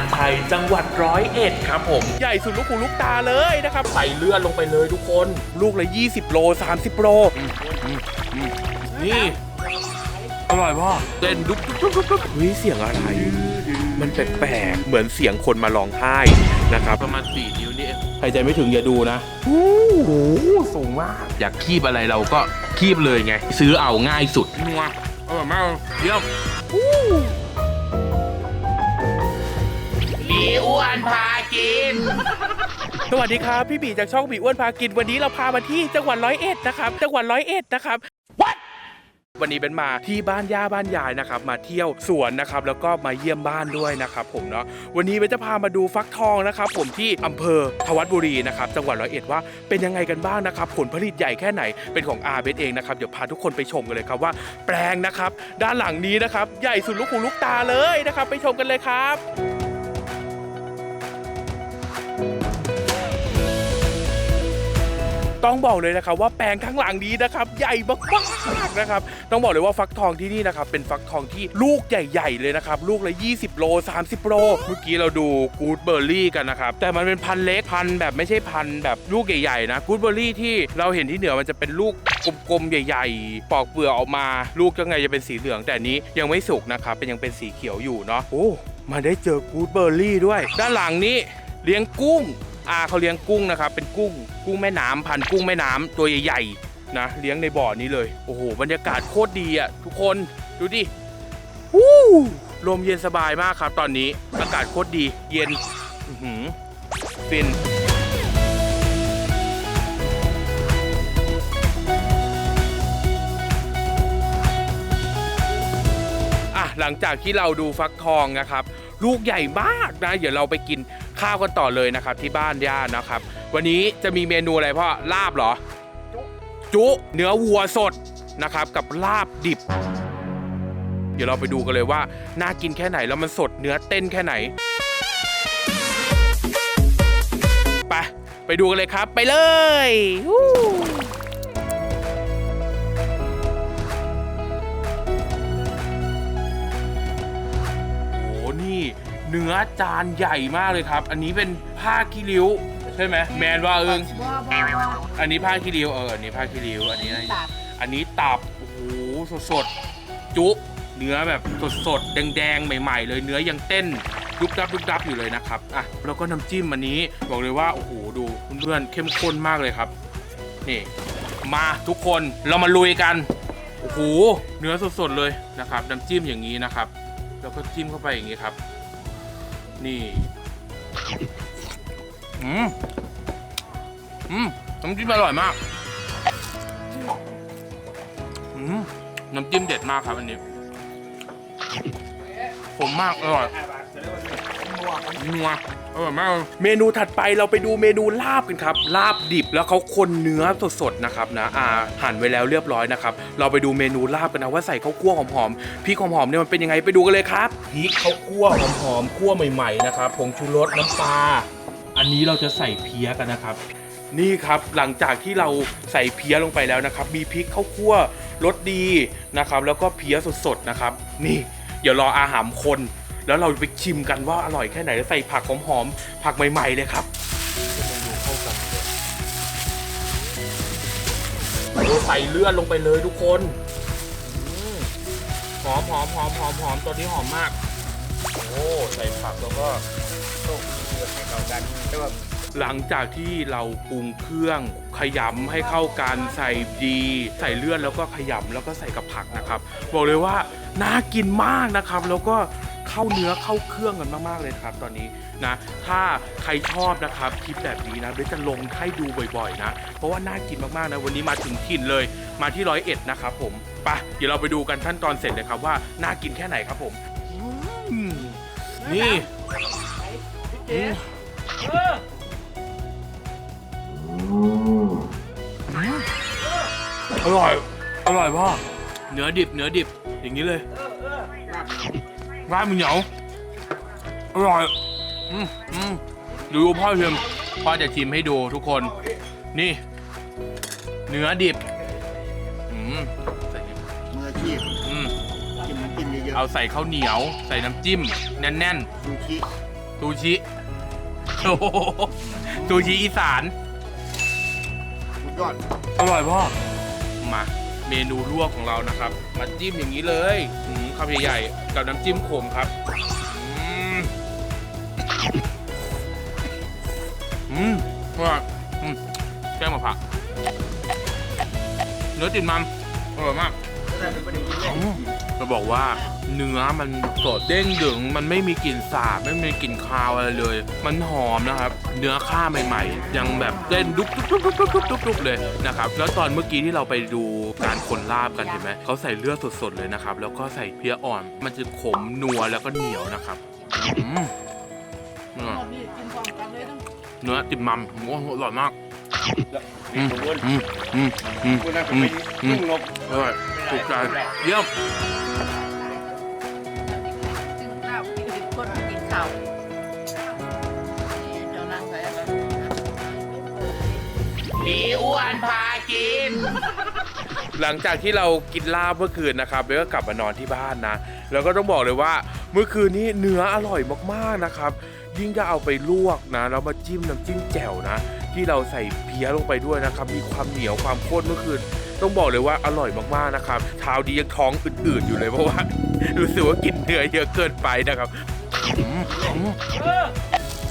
านไทยจังหวัดร้อยเอ็ดครับผม ใหญ่สุดลูกหูลูกตาเลยนะครับ ใส่เลือดลงไปเลยทุกคน ลูกละ 20 โล 30 โล นี่ อร่อยพ่อเต้นดุ๊บดุ๊บดุ๊บดุ๊บดุ๊บเฮ้ยเสียงอะไร มันแปลกๆ เหมือนเสียงคนมาร้องไห้นะครับ ประมาณ4นิ้วนี่เองหายใจไม่ถึงอย่าดูนะโอ้โหสูงมาก อยากคีบอะไรเราก็คีบเลยไง ซื้อเอาง่ายสุดนัวอร่อยมากเยี่ยม อ้วนพากิน สวัสดีครับพี่บีจากช่องบีอ้วนพากินวันนี้เราพามาที่จังหวัดร้อยเอ็ดนะครับจังหวัดร้อยเอ็ดนะครับวันนี้เป็นมาที่บ้านย่าบ้านยายนะครับ มาเที่ยวสวนนะครับแล้วก็มาเยี่ยมบ้านด้วยนะครับผมเนาะวันนี้เบนจะพามาดูฟักทองนะครับ ผมที่อำเภอทวัดบุรีนะครับจังหวัดร้อยเอ็ดว่าเป็นยังไงกันบ้างนะครับ ผลผลิตใหญ่แค่ไหนเป็นของอาเบนเองนะครับเดี๋ยวพาทุกคนไปชมกันเลยครับว่า แปลงนะครับ ด้านหลังนี้นะครับ ใหญ่สุดลูกหูลูกตาเลยนะครับ ไปชมกันเลยครับ ต้องบอกเลยนะครับว่าแปลงข้างหลังนี้นะครับ ใหญ่มากๆนะครับ ต้องบอกเลยว่าฟักทองที่นี่นะครับเป็นฟักทองที่ลูกใหญ่ ๆ เลยนะครับ ลูกละ20 โล 30 โล เมื่อกี้เราดูกูดเบอร์รี่กันนะครับแต่มันเป็นพันเล็กพันแบบไม่ใช่พันแบบลูกใหญ่ๆนะกูดเบอร์รี่ที่เราเห็นที่เหนือมันจะเป็นลูกกลมๆใหญ่ ๆ ปอกเปลือกออกมา ลูกยังไงจะเป็นสีเหลือง แต่นี้ยังไม่สุกนะครับเป็นยังเป็นสีเขียวอยู่เนาะโอ้มาได้เจอกูดเบอร์รี่ด้วย ด้านหลังนี้เลี้ยงกุ้งอาเขาเลี้ยงกุ้งนะครับเป็นกุ้ง กุ้งแม่น้ำพันกุ้งแม่น้ำตัวใหญ่ๆนะเลี้ยงในบ่อนี้เลยโอ้โหบรรยากาศโคตรดีอะทุกคนดูดิวู้ลมเย็นสบายมากครับตอนนี้อากาศโคตรดีเย็นอือหือฟินอะหลังจากที่เราดูฟักทองนะครับ ลูกใหญ่มากนะ เดี๋ยวเราไปกิน ข้าวกันต่อเลยนะครับที่บ้านย่านะครับ วันนี้จะมีเมนูอะไรพ่อลาบเหรอ จุเนื้อวัวสดนะครับ กับลาบดิบ เดี๋ยวเราไปดูกันเลยว่าน่ากินแค่ไหนแล้วมันสดเนื้อเต้นแค่ไหนไปไปดูกันเลยครับ ไปเลย เนื้อจานใหญ่มากเลยครับ อันนี้เป็นผ้าคีริ้ว ใช่ไหมแมนว่าเอิงบัวบัวอันนี้ผ้าคีริ้วเอออันนี้ผ้าคีริ้วอันนี้อะไรตับอันนี้ตับโอ้โหสดสดๆจุเนื้อแบบสดสดๆแดงๆใหม่ ๆ เลยเนื้อยังเต้นดุบดับดุบดับอยู่เลยนะครับอะแล้วก็น้ำจิ้มอันนี้บอกเลยว่าโอ้โหดูเพื่อนๆเข้มข้นมากเลยครับนี่มาทุกคนเรามาลุยกันโอ้โหเนื้อสดๆเลยนะครับน้ำจิ้มอย่างนี้นะครับ แล้วก็จิ้มเข้าไปอย่างนี้ครับ นี่อืมอืมน้ำจิ้มอร่อยมากอืมน้ำจิ้มเด็ดมากครับอันนี้ผมมากอร่อยนัว อร่อยมากเมนูถัดไปเราไปดูเมนูลาบกันครับ ลาบดิบแล้วเขาคนเนื้อสดๆนะครับนะอ่าหั่นไว้แล้วเรียบร้อยนะครับ เราไปดูเมนูลาบกันนะว่าใส่ข้าวคั่วหอมๆพริกหอมๆเนี่ยมันเป็นยังไงไปดูกันเลยครับพริกข้าวคั่วหอมๆคั่วใหม่ๆนะครับผงชูรสน้ำปลาอันนี้เราจะใส่เพี้ยกันนะครับ นี่ครับหลังจากที่เราใส่เพี้ยลงไปแล้วนะครับ มีพริกข้าวคั่วรสดีนะครับ แล้วก็เพี้ยสดๆนะครับ นี่เดี๋ยวรออาหารคน แล้วเราไปชิมกันว่าอร่อยแค่ไหนแล้วใส่ผักหอมๆผักใหม่ ๆ เลยครับใส่เลือดลงไปเลยทุกคนหอมหอมหอมหอมหอมตัวนี้หอมมาก โอ้ใส่ผักแล้วก็หลังจากที่เราปรุงเครื่องขยำให้เข้ากันใส่ดี ใส่เลือดแล้วก็ขยำแล้วก็ใส่กับผักนะครับ บอกเลยว่าน่ากินมากนะครับ แล้วก็ เข้าเนื้อเข้าเครื่องกันมากๆเลยครับ ตอนนี้นะ ถ้าใครชอบนะครับคลิปแบบนี้นะเดี๋ยวจะลงให้ดูบ่อยๆ นะ เพราะว่าน่ากินมากๆนะวันนี้มาถึงถิ่นเลยมาที่ร้อยเอ็ดนะครับผมปะเดี๋ยวเราไปดูกันขั้นตอนเสร็จเลยครับว่าน่ากินแค่ไหนครับผมอืมนี่อืมอร่อย อร่อยพ่อเนื้อดิบ เนื้อดิบ อย่างนี้เลย ร้านมึงเหนียวอร่อยอืมอืมดูพ่อชิมพ่อจะชิมให้ดูทุกคน นี่ เนื้อดิบอืมใส่นี่มืออาชีพอืมกินน้ำจิ้มเยอะเอาใส่ข้าวเหนียว ใส่น้ำจิ้ม แน่นๆซูชิๆซูชิโอ้โหซูชิอีสาน สุดยอด อร่อยพ่อ มาเมนูลวกของเรานะครับ มาจิ้มอย่างนี้เลยอืมคำใหญ่ๆกับน้ำจิ้มขมครับอืมอืมว่าอืมแก้มกับผักเนื้อติดมันอร่อยมาก จะบอกว่าเนื้อมันสดเด้งดึงมันไม่มีกลิ่นสาบไม่มีกลิ่นคาวอะไรเลย มันหอมนะครับ เนื้อข้าใหม่ๆ ยังแบบเต้นดุ๊กดุ๊กดุ๊กดุ๊กดุ๊กดุ๊กดุ๊กเลยนะครับแล้วตอนเมื่อกี้ที่เราไปดูการคนลาบกันเห็นไหมเขาใส่เลือดสดๆเลยนะครับ แล้วก็ใส่เพี้ยอ่อน มันจะขมนัวแล้วก็เหนียวนะครับอืมเนื้อเนื้อติดมันโอ้โหอร่อยมากอืมอืมอืมอืมคุณนั่งอืมไปนึ่งนกอร่อย ถูกใจเยี่ยมกินข้าวกินคนกินข้าวเจ้านางใส่อะไรผีอ้วนพากิน หลังจากที่เรากินลาบเมื่อคืนนะครับเบลก็กลับมานอนที่บ้านนะ แล้วก็ต้องบอกเลยว่าเมื่อคืนนี้เนื้ออร่อยมากๆนะครับ ยิ่งจะเอาไปลวกนะแล้วมาจิ้มน้ำจิ้มแจ่วนะ ที่เราใส่เพี้ยลงไปด้วยนะครับ มีความเหนียวความข้นเมื่อคืน ต้องบอกเลยว่าอร่อยมากๆนะครับเช้าดียังท้องอืดๆอยู่เลยเพราะว่า รู้สึกว่ากินเนื้อเยอะเกินไปนะครับ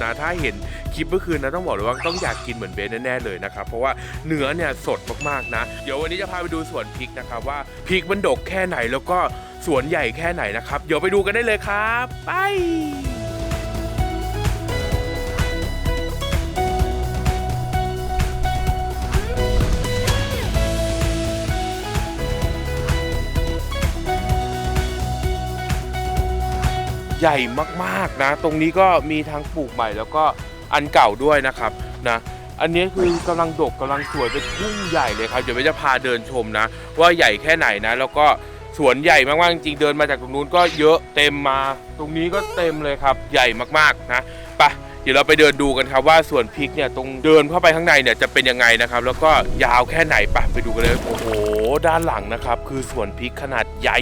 นะถ้าเห็นคลิปเมื่อคืนนะต้องบอกเลยว่าต้องอยากกินเหมือนเบสแน่ๆเลยนะครับ เพราะว่าเนื้อเนี่ยสดมากๆนะ เดี๋ยววันนี้จะพาไปดูสวนพริกนะครับว่าพริกมันดกแค่ไหนแล้วก็สวนใหญ่แค่ไหนนะครับ เดี๋ยวไปดูกันได้เลยครับ ไป ใหญ่มากๆนะ ตรงนี้ก็มีทั้งปลูกใหม่แล้วก็อันเก่าด้วยนะครับนะอันนี้คือกำลังดกกำลังสวยเป็นทุ่งใหญ่เลยครับเดี๋ยวไปจะพาเดินชมนะ ว่าใหญ่แค่ไหนนะ แล้วก็สวนใหญ่มากๆจริงเดินมาจากตรงนู้นก็เยอะเต็มมา ตรงนี้ก็เต็มเลยครับ ใหญ่มากๆนะไปเดี๋ยวเราไปเดินดูกันครับว่าสวนพริกเนี่ยตรงเดินเข้าไปข้างในเนี่ยจะเป็นยังไงนะครับ แล้วก็ยาวแค่ไหนไปไปดูกันเลยโอ้โหด้านหลังนะครับ คือสวนพริกขนาดใหญ่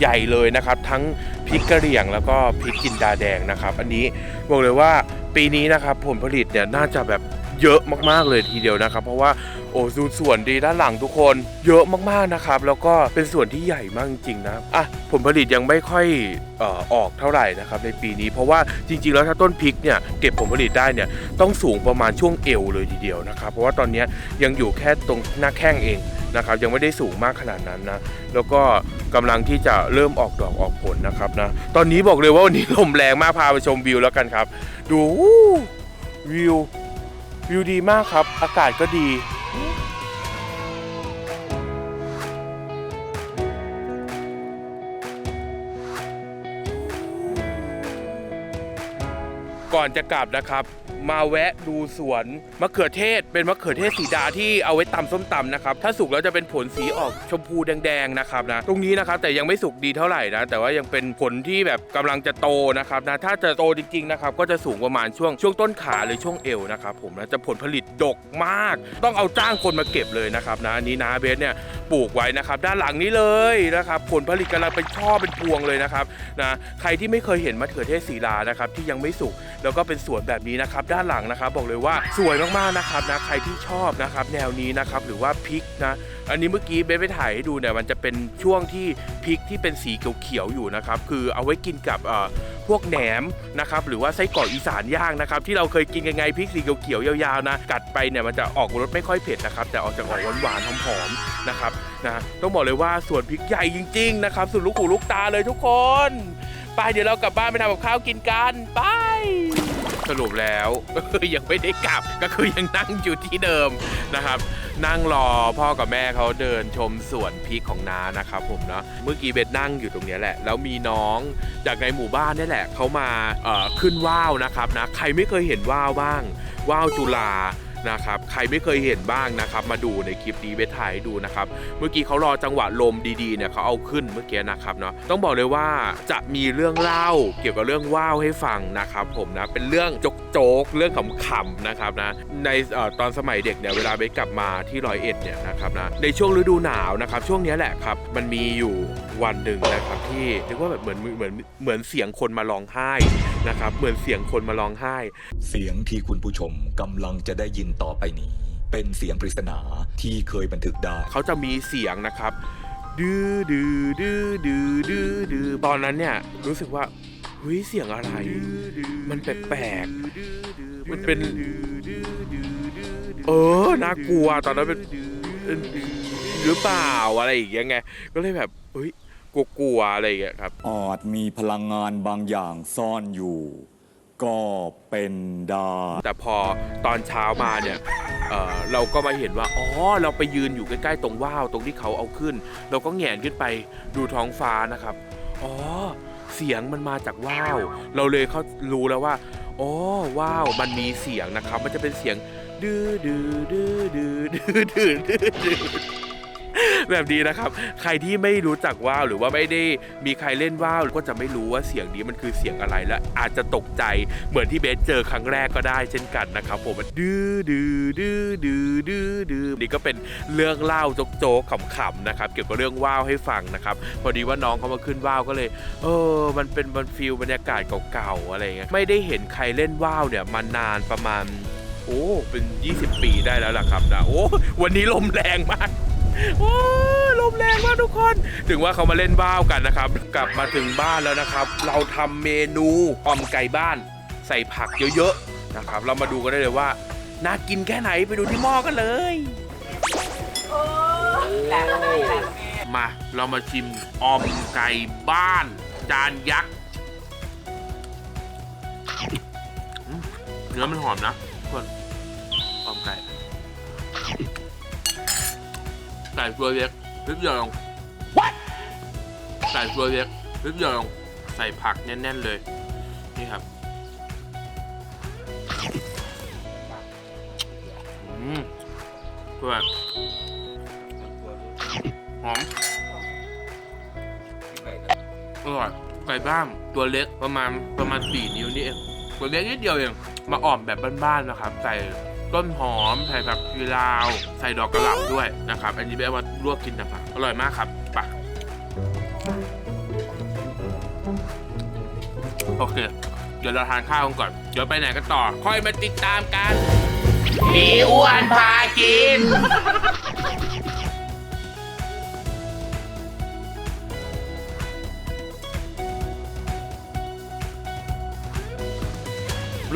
ใหญ่เลยนะครับ ทั้งพริกกระเหรี่ยงแล้วก็พริกจินดาแดงนะครับ อันนี้บอกเลยว่าปีนี้นะครับผลผลิตเนี่ยน่าจะแบบเยอะมากๆเลยทีเดียวนะครับ เพราะว่าโอ้ดูส่วนดีด้านหลังทุกคนเยอะมากๆนะครับ แล้วก็เป็นส่วนที่ใหญ่มากจริงๆนะอะผลผลิตยังไม่ค่อยเอ่อออกเท่าไหร่นะครับในปีนี้ เพราะว่าจริง ๆ แล้วถ้าต้นพริกเนี่ยเก็บผลผลิตได้เนี่ยต้องสูงประมาณช่วงเอวเลยทีเดียวนะครับ เพราะว่าตอนนี้ยังอยู่แค่ตรงหน้าแข้งเอง นะครับยังไม่ได้สูงมากขนาดนั้นนะแล้วก็กำลังที่จะเริ่มออกดอกออกผลนะครับนะตอนนี้บอกเลยว่าวันนี้ลมแรงมากพาไปชมวิวแล้วกันครับ ดูวิววิวดีมากครับ อากาศก็ดี ก่อนจะกลับนะครับ มาแวะดูสวนมะเขือเทศ เป็นมะเขือเทศสีดาที่เอาไว้ตำส้มตำนะครับ ถ้าสุกแล้วจะเป็นผลสีออกชมพูแดงๆนะครับนะตรงนี้นะครับแต่ยังไม่สุกดีเท่าไหร่นะแต่ว่ายังเป็นผลที่แบบกำลังจะโตนะครับนะถ้าจะโตจริงๆนะครับก็จะสูงประมาณช่วงช่วงต้นขาหรือช่วงเอวนะครับผมนะจะผลผลิตดกมาก ต้องเอาจ้างคนมาเก็บเลยนะครับนะอันนี้นะเบสเนี่ยปลูกไว้นะครับด้านหลังนี้เลยนะครับผลผลิตกำลังเป็นช่อเป็นพวงเลยนะครับนะใครที่ไม่เคยเห็นมะเขือเทศสีดานะครับที่ยังไม่สุกแล้วก็เป็นสวนแบบนี้นะครับ ด้านหลังนะครับ บอกเลยว่าสวยมากๆนะครับนะใครที่ชอบนะครับ แนวนี้นะครับหรือว่าพริกนะอันนี้เมื่อกี้เบสไปถ่ายให้ดูเนี่ยมันจะเป็นช่วงที่พริกที่เป็นสีเขียวๆอยู่นะครับคือเอาไว้กินกับเอ่อพวกแหนมนะครับหรือว่าไส้กรอกอีสานย่างนะครับ ที่เราเคยกินกันไงพริกสีเขียวๆยาวๆนะกัดไปเนี่ยมันจะออกรสไม่ค่อยเผ็ดนะครับแต่ออกจะออกหวานๆหอมๆนะครับนะต้องบอกเลยว่าสวนพริกใหญ่จริง ๆ นะครับสุดลูกหูลูกตาเลยทุกคน ไปเดี๋ยวเรากลับบ้านไปทำกับข้าวกินกันไป สรุปแล้วยังไม่ได้กลับก็คือยังนั่งอยู่ที่เดิมนะครับ นั่งรอพ่อกับแม่เขาเดินชมสวนพริกของน้านะครับผมเนาะเมื่อกี้เบสนั่งอยู่ตรงนี้แหละ แล้วมีน้องจากในหมู่บ้านนี่แหละเขามาขึ้นว่าวนะครับนะใครไม่เคยเห็นว่าวบ้างว่าวจุฬา นะครับใครไม่เคยเห็นบ้างนะครับ มาดูในคลิปนี้เบสถ่ายดูนะครับ เมื่อกี้เขารอจังหวะลมดีๆเนี่ยเขาเอาขึ้นเมื่อกี้นะครับเนาะต้องบอกเลยว่าจะมีเรื่องเล่าเกี่ยวกับเรื่องว่าวให้ฟังนะครับ ผมนะเป็นเรื่องโจกๆเรื่องขำๆนะครับนะในออตอนสมัยเด็กเนี่ยเวลาไปกลับมาที่ร้อยเอ็ดเนี่ยนะครับนะในช่วงฤดูหนาวนะครับช่วงนี้แหละครับ มันมีอยู่วันหนึ่งนะครับที่เรียกว่าแบบเหมือนเหมือนเหมือนเสียงคนมาร้องไห้นะครับ เหมือนเสียงคนมาร้องไห้ เสียงที่คุณผู้ชมกำลังจะได้ยินต่อไปนี้ เป็นเสียงปริศนาที่เคยบันทึกได้ เขาจะมีเสียงนะครับ ดื้อดื้อดื้อดื้อดื้อดื้อตอนนั้นเนี่ยรู้สึกว่าเฮ้ยเสียงอะไร มันแปลกๆมันเป็น เออน่ากลัวตอนนั้นเป็นเป็น หรือเปล่าอะไรอย่างเงี้ยก็เลยแบบเฮ้ยกลัวๆอะไรอย่างเงี้ยครับ อาจมีพลังงานบางอย่างซ่อนอยู่ ก็เป็นได้ แต่พอตอนเช้ามาเนี่ยเเราก็มาเห็นว่า อ๋อ เราไปยืนอยู่ใกล้ๆ ตรงว่าว ตรงที่เขาเอาขึ้น เราก็แหงนขึ้นไปดูท้องฟ้านะครับ อ๋อ เสียงมันมาจากว่าว เราเลยเขารู้แล้วว่า อ๋อ ว่าว มันมีเสียงนะครับ มันจะเป็นเสียงดื้อดื้อดื้อดื้อดื้อดื้อ แบบนี้นะครับ ใครที่ไม่รู้จักว่าวหรือว่าไม่ได้มีใครเล่นว่าวก็จะไม่รู้ว่าเสียงนี้มันคือเสียงอะไรและอาจจะตกใจเหมือนที่เบสเจอครั้งแรกก็ได้เช่นกันนะครับผมดื้อดื้อดื้อดื้อดื้อดื้อนี่ก็เป็นเรื่องเล่าโจ๊กๆขำๆนะครับเกี่ยวกับเรื่องว่าวให้ฟังนะครับพอดีว่าน้องเขามาขึ้นว่าวก็เลย เออ มันเป็นมันฟิลบรรยากาศเก่าๆอะไรเงี้ยไม่ได้เห็นใครเล่นว่าวเนี่ยมานานประมาณโอ้ เป็น 20 ปีได้แล้วล่ะครับนะ โอ้ วันนี้ลมแรงมาก โอ้ยลมแรงมากทุกคน ถึงว่าเขามาเล่นบ้าวกันนะครับ กลับมาถึงบ้านแล้วนะครับ เราทำเมนูออมไก่บ้าน ใส่ผักเยอะๆนะครับ เรามาดูกันได้เลยว่าน่ากินแค่ไหนไปดูที่หม้อกันเลยมา เรามาชิมออมไก่บ้าน จานยักษ์อืมเนื้อมันหอมนะทุกคน ไก่ตัวเล็กนิดเดียวลงไก่ตัวเล็กนิดเดียวลงใส่ผักแน่น ๆ เลย นี่ครับอืมตัวแบบหอมอร่อยไก่บ้านตัวเล็กประมาณประมาณสี่นิ้วนี่เองตัวเล็กนิดเดียวเองมาอ่อมแบบบ้านๆนะครับ ใส่ ต้นหอมใส่ผักชีลาว ใส่ดอกกระหล่ำด้วยนะครับ อันนี้แบบว่าลวกกินกับผักอร่อยมากครับไปโอเค เดี๋ยวเราทานข้าวกันก่อน เดี๋ยวไปไหนกันต่อ ค่อยมาติดตามกัน มีอ้วนพากิน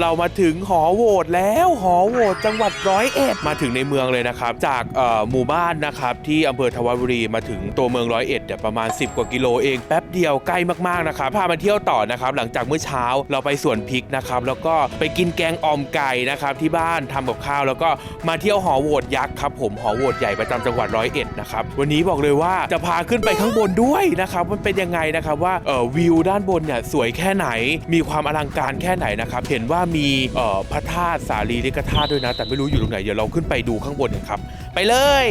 เรามาถึงหอโหวตแล้วหอโหวตจังหวัดร้อยเอ็ดมาถึงในเมืองเลยนะครับ จากหมู่บ้านนะครับที่อำเภอทวัดบุรีมาถึงตัวเมืองร้อยเอ็ดเนี่ยประมาณ 10 กว่ากิโลเองแป๊บเดียวใกล้มากๆนะครับพามาเที่ยวต่อนะครับหลังจากเมื่อเช้าเราไปสวนพริกนะครับแล้วก็ไปกินแกงอ่อมไก่นะครับที่บ้านทำกับข้าวแล้วก็มาเที่ยวหอโหวตยักษ์ครับผมหอโหวตใหญ่ประจำจังหวัดร้อยเอ็ดนะครับวันนี้บอกเลยว่าจะพาขึ้นไปข้างบนด้วยนะครับมันเป็นยังไงนะครับว่าเออวิวด้านบนเนี่ยสวยแค่ไหนมีความอลังการแค่ไหนนะครับเห็นว่ามีพระธาตุสารีริกธาตุด้วยนะ แต่ไม่รู้อยู่ตรงไหน เดี๋ยวเราขึ้นไปดูข้างบนกันครับ ไปเลย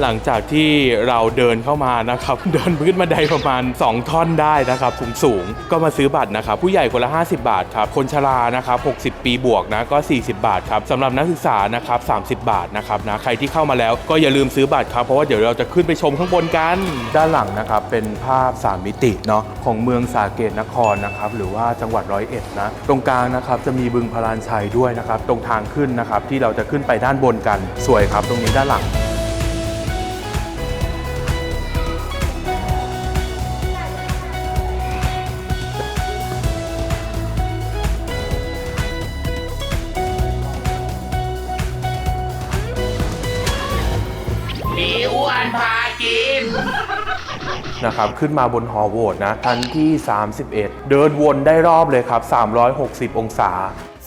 หลังจากที่เราเดินเข้ามานะครับ เดินขึ้นบันไดประมาณ 2 ท่อนได้นะครับสูงสูงก็มาซื้อบัตรนะครับ ผู้ใหญ่คนละ 50 บาทครับ คนชรานะครับ 60 ปีบวกนะก็ 40 บาทครับสำหรับนักศึกษานะครับ 30 บาทนะครับนะใครที่เข้ามาแล้วก็อย่าลืมซื้อบัตรครับเพราะว่าเดี๋ยวเราจะขึ้นไปชมข้างบนกัน ด้านหลังนะครับเป็นภาพ 3 มิติเนาะของเมืองสาเกตนครนะครับหรือว่าจังหวัดร้อยเอ็ดนะตรงกลางนะครับจะมีบึงพลานชัยด้วยนะครับตรงทางขึ้นนะครับที่เราจะขึ้นไปด้านบนกันสวยครับ ตรงนี้ด้านหลัง นะครับ ขึ้นมาบนหอโหวตนะชั้นที่ 31 เดินวนได้รอบเลยครับ 360 องศา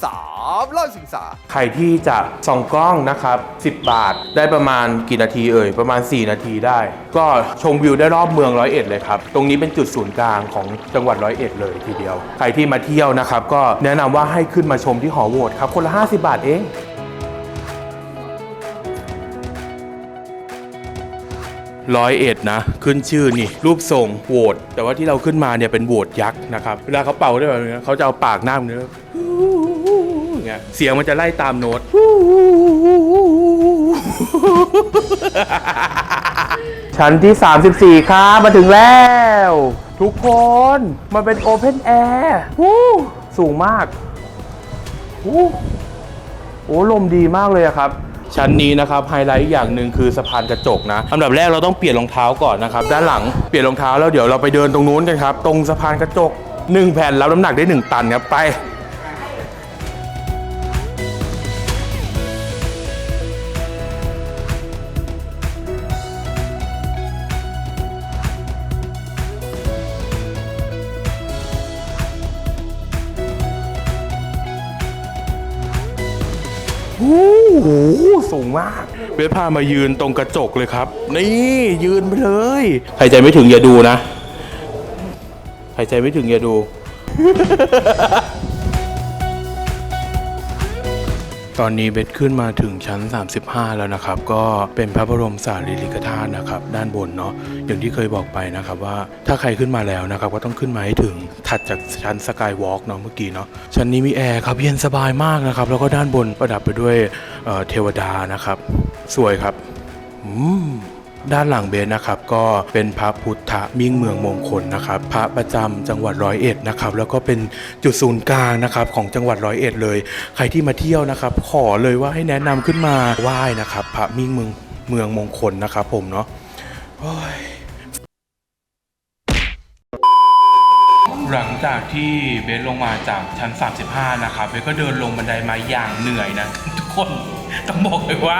สามร้อยสิงศาใครที่จะส่องกล้องนะครับ 10 บาทได้ประมาณกี่นาทีเอ่ย ประมาณ 4 นาทีได้ ก็ชมวิวได้รอบเมืองร้อยเอ็ดเลยครับ ตรงนี้เป็นจุดศูนย์กลางของจังหวัดร้อยเอ็ดเลยทีเดียว ใครที่มาเที่ยวนะครับ ก็แนะนำว่าให้ขึ้นมาชมที่หอโหวตครับ คนละ 50 บาทเอง ร้อยเอ็ดนะ ขึ้นชื่อนี่ รูปทรงโหวตแต่ว่าที่เราขึ้นมาเนี่ยเป็นโหวตยักษ์นะครับเวลาเขาเป่าได้แบบนี้เขาจะเอาปากหน้ามันเนี่ยอย่างเงี้ยเสียงมันจะไล่ตามโน้ตชั้นที่ 34 ครับมาถึงแล้ว ทุกคน มันเป็นโอเพนแอร์สูงมากโอ้ลมดีมากเลยครับ ชั้นนี้นะครับไฮไลท์อย่างหนึ่งคือสะพานกระจกนะอันดับแรกเราต้องเปลี่ยนรองเท้าก่อนนะครับด้านหลังเปลี่ยนรองเท้าแล้วเดี๋ยวเราไปเดินตรงนู้นกันครับตรงสะพานกระจก 1 แผ่นรับน้ำหนักได้ 1 ตันครับไป สูงมาก เบสพามายืนตรงกระจกเลยครับ นี่ยืนไปเลยหายใจไม่ถึงอย่าดูนะหายใจไม่ถึงอย่าดู ตอนนี้เบสขึ้นมาถึงชั้น 35 แล้วนะครับ ก็เป็นพระบรมสารีริกธาตุนะครับ ด้านบนเนาะอย่างที่เคยบอกไปนะครับว่าถ้าใครขึ้นมาแล้วนะครับ ก็ต้องขึ้นมาให้ถึงถัดจากชั้นสกายวอล์กเนาะเมื่อกี้เนาะชั้นนี้มีแอร์ครับเย็นสบายมากนะครับ แล้วก็ด้านบนประดับไปด้วยเเทวดานะครับ สวยครับ อืม ด้านหลังเบสนะครับก็เป็นพระพุทธมิ่งเมืองมงคลนะครับ พระประจำจังหวัดร้อยเอ็ดนะครับแล้วก็เป็นจุดศูนย์กลางนะครับของจังหวัดร้อยเอ็ดเลย ใครที่มาเที่ยวนะครับ ขอเลยว่าให้แนะนำขึ้นมาไหว้นะครับ พระมิ่งเมืองเมืองมงคลนะครับผมเนาะหลังจากที่เบสลงมาจากชั้น 35 นะครับเบสก็เดินลงบันไดมาอย่างเหนื่อยนะทุกคน ต้องบอกเลยว่า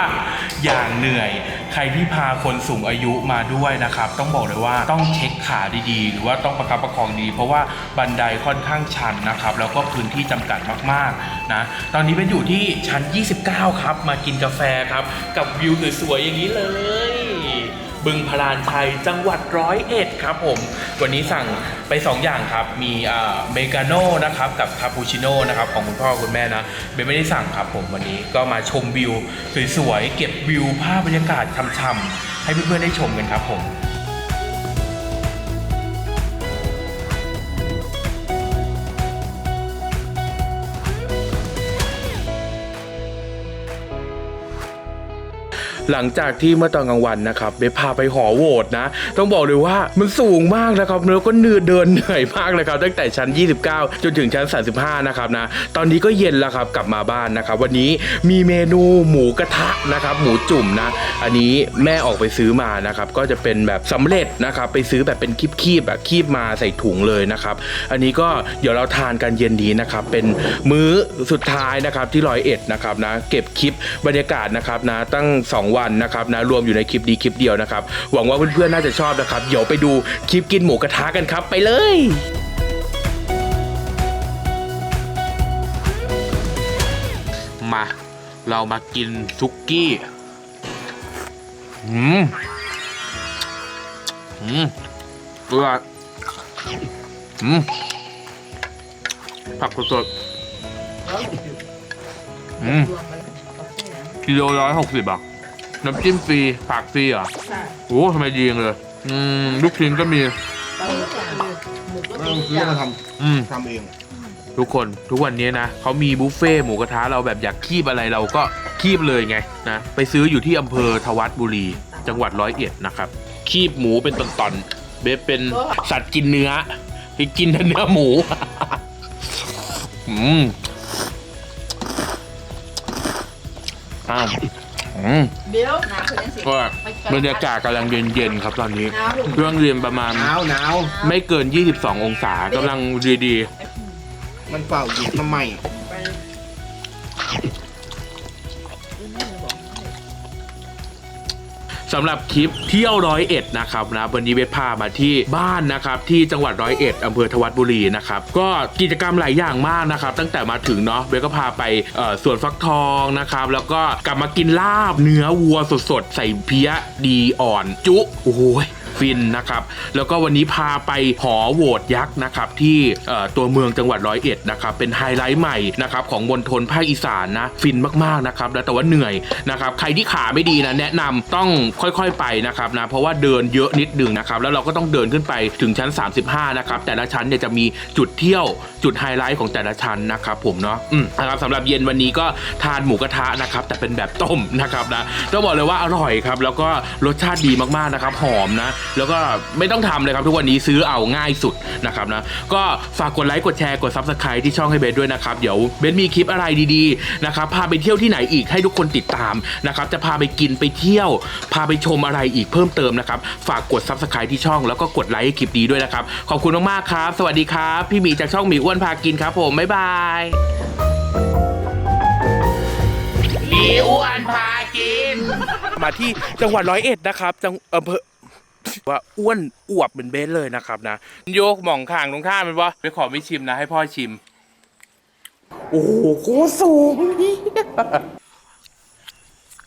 อย่างเหนื่อย ใครที่พาคนสูงอายุมาด้วยนะครับ ต้องบอกเลยว่าต้องเช็คขาดีๆ หรือว่าต้องประคับประคองดี เพราะว่าบันไดค่อนข้างชันนะครับ แล้วก็พื้นที่จำกัดมากๆนะตอนนี้เป็นอยู่ที่ชั้น 29 ครับ มากินกาแฟครับ กับวิวสวยๆอย่างนี้เลย บึงพลานชัยจังหวัดร้อยเอ็ดครับผม วันนี้สั่งไป 2 อย่างครับ มีเมกาโน่นะครับกับคาปูชิโน่นะครับของคุณพ่อคุณแม่นะเบนไม่ได้สั่งครับผมวันนี้ก็มาชมวิว สวยๆ เก็บวิวภาพบรรยากาศช่ำๆให้เพื่อนๆได้ชมกันครับผม หลังจากที่เมื่อตอนกลางวันนะครับเบพาไปหอโหวตนะ ต้องบอกเลยว่ามันสูงมากนะครับแล้วก็เหนื่อยเดินเหนื่อยมากเลยครับตั้งแต่ชั้น 29 จนถึงชั้น 35 นะครับนะตอนนี้ก็เย็นแล้วครับกลับมาบ้านนะครับ วันนี้มีเมนูหมูกระทะนะครับ หมูจุ่มนะ อันนี้แม่ออกไปซื้อมานะครับ ก็จะเป็นแบบสำเร็จนะครับไปซื้อแบบเป็นคีบๆแบบคีบมาใส่ถุงเลยนะครับ อันนี้ก็เดี๋ยวเราทานกันเย็นนี้นะครับ เป็นมื้อสุดท้ายนะครับที่ร้อยเอ็ดนะครับนะเก็บคลิปบรรยากาศนะครับนะตั้ง 2วันนะครับนะรวมอยู่ในคลิปดีคลิปเดียวนะครับ หวังว่าเพื่อนๆน่าจะชอบนะครับ เดี๋ยวไปดูคลิปกินหมูกระทะกันครับ ไปเลยมาเรามากินซุกี้อืมอืมเบื่ออืมผักสดอืมกิโลร้อยหกสิบอะ น้ำจิ้มฟรีผักฟรีเหรอค่ะโอ้ทำไมดีจังเลย อืมลูกชิ้นก็มีเราก็คือหมูก็ไม่มีต้องซื้ออย่างมาทอืมำทำเองทุกคนทุกวันนี้นะเขามีบุฟเฟ่ต์หมูกระทะเราแบบอยากคีบอะไรเราก็คีบเลยไงนะไปซื้ออยู่ที่อำเภอทวัดบุรี จังหวัดร้อยเอ็ดนะครับคีบหมูเป็นตอนๆเบฟเป็นสัตว์กินเนื้อไปกินแต่เนื้อหมู อืมอ้าว อืมเดี๋ยวน้ำคือยังสิก็บรรยากาศกำลังเย็นๆครับตอนนี้น้ำลูกเครื่องเรียนประมาณ หนาวหนาวไม่เกิน 22 องศากำลังดีมันเป่าหยิบทำไม สำหรับคลิปเที่ยวร้อยเอ็ดนะครับนะวันนี้เวทพามาที่บ้านนะครับที่จังหวัดร้อยเอ็ดอำเภอทวัดบุรีนะครับก็กิจกรรมหลายอย่างมากนะครับ ตั้งแต่มาถึงเนาะเวทก็พาไปสวนฟักทองนะครับแล้วก็กลับมากินลาบเนื้อวัวสดๆ ใส่เพี้ยดีอ่อน จุโอ้ย ฟินนะครับแล้วก็วันนี้พาไปหอโหวตยักษ์นะครับที่ตัวเมืองจังหวัดร้อยเอ็ดนะครับเป็นไฮไลท์ใหม่นะครับของมณฑลภาคอีสานนะฟินมากๆนะครับแล้วแต่ว่าเหนื่อยนะครับใครที่ขาไม่ดีนะแนะนำต้องค่อยๆไปนะครับนะเพราะว่าเดินเยอะนิดหนึ่งนะครับแล้วเราก็ต้องเดินขึ้นไปถึงชั้น 35นะครับแต่ละชั้นเนี่ยจะมีจุดเที่ยวจุดไฮไลท์ของแต่ละชั้นนะครับผมเนาะอืมนะครับสำหรับเย็นวันนี้ก็ทานหมูกระทะนะครับแต่เป็นแบบต้มนะครับนะต้องบอกเลยว่าอร่อยครับแล้วก็รสชาติดีมากๆนะครับหอมนะแล้วก็ไม่ต้องทำเลยครับทุกวันนี้ซื้อเอาง่ายสุดนะครับนะก็ฝากกดไลค์กดแชร์กด subscribe ที่ช่องให้เบสด้วยนะครับเดี๋ยวเบสมีคลิปอะไรดีๆนะครับพาไปเที่ยวที่ไหนอีกให้ทุกคนติดตามนะครับจะพาไปกินไปเที่ยว พาไปชมอะไรอีกเพิ่มเติมนะครับฝากกด subscribe ที่ช่องแล้วก็กดไลค์ให้คลิปนี้ด้วยนะครับขอบคุณมากๆครับ สวัสดีครับพี่หมีจากช่องหมีอ้วนพากินครับ ผมบ๊ายบายหมีอ้วนพากิน มาที่จังหวัดร้อยเอ็ดนะครับจังอำเภอ ว่าอ้วนอวบเหมือนเบสเลยนะครับนะโยกหม่องข้างตรงข้ามเป็นว่าไปขอไม่ชิมนะให้พ่อชิม โอ้โหโคตรสูงเนี่ย